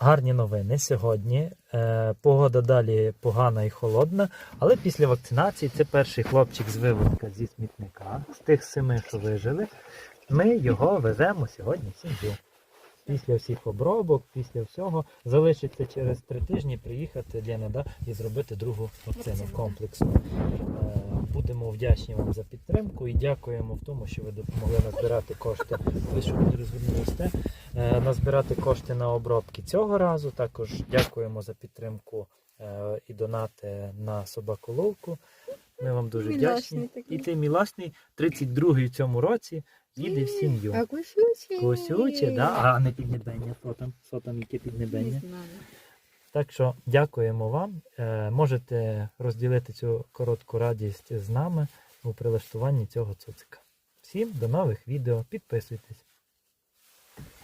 гарні новини сьогодні. Е, Погода далі погана і холодна, але після вакцинації це перший хлопчик з виводка зі смітника, з тих семи, що вижили. Ми його веземо сьогодні в сім'ю. Після всіх обробок, після всього, залишиться через три тижні приїхати Лена, да, і зробити другу вакцину Вакцину. Будемо вдячні вам за підтримку і дякуємо в тому, що ви допомогли назбирати кошти. Ви що розвернулися? Е, Назбирати кошти на обробки цього разу. Також дякуємо за підтримку е, і донати на собаколовку. Ми вам дуже вдячні. І ти мілашний, 32-й в цьому році, їде в сім'ю. А. Косюче, да? а не піднебення. Що там? Що там, яке Не знаю. Так що дякуємо вам. Е, можете розділити цю коротку радість з нами у прилаштуванні цього цуцика. Всім до нових відео. Підписуйтесь.